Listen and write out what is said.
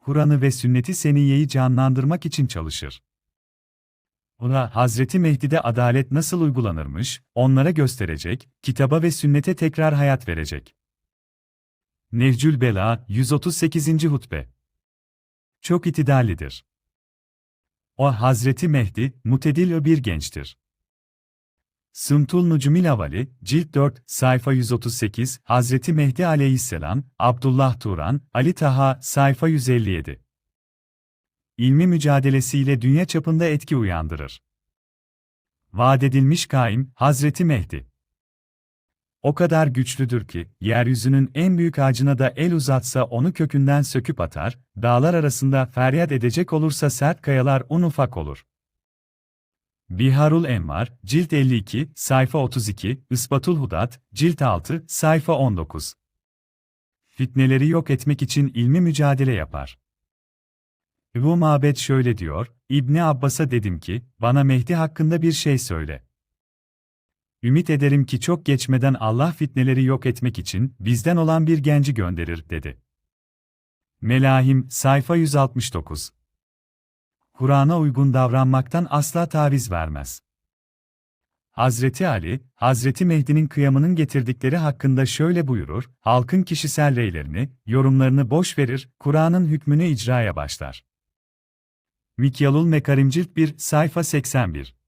Kur'an'ı ve sünnet-i seniyyeyi canlandırmak için çalışır. Ona Hazreti Mehdi'de adalet nasıl uygulanırmış, onlara gösterecek, kitaba ve sünnete tekrar hayat verecek. Nevcül Bela, 138. Hutbe Çok itidallidir. O Hazreti Mehdi, mutedil bir gençtir. Sımtul Nucumil Avali, Cilt 4, sayfa 138, Hazreti Mehdi Aleyhisselam, Abdullah Turan, Ali Taha, sayfa 157. İlmi mücadelesiyle dünya çapında etki uyandırır. Vaat edilmiş kaim, Hazreti Mehdi. O kadar güçlüdür ki, yeryüzünün en büyük ağacına da el uzatsa onu kökünden söküp atar, dağlar arasında feryat edecek olursa sert kayalar un ufak olur. Biharul Envar, Cilt 52, sayfa 32, Isbatul Hudat, Cilt 6, sayfa 19. Fitneleri yok etmek için ilmi mücadele yapar. Ebu Mabed şöyle diyor, İbni Abbas'a dedim ki, bana Mehdi hakkında bir şey söyle. Ümit ederim ki çok geçmeden Allah fitneleri yok etmek için bizden olan bir genci gönderir, dedi. Melahim, sayfa 169 Kur'an'a uygun davranmaktan asla taviz vermez. Hazreti Ali, Hazreti Mehdi'nin kıyamının getirdikleri hakkında şöyle buyurur, halkın kişisel reylerini, yorumlarını boş verir, Kur'an'ın hükmünü icraya başlar. Mikyalul Mekarim Cilt 1, sayfa 81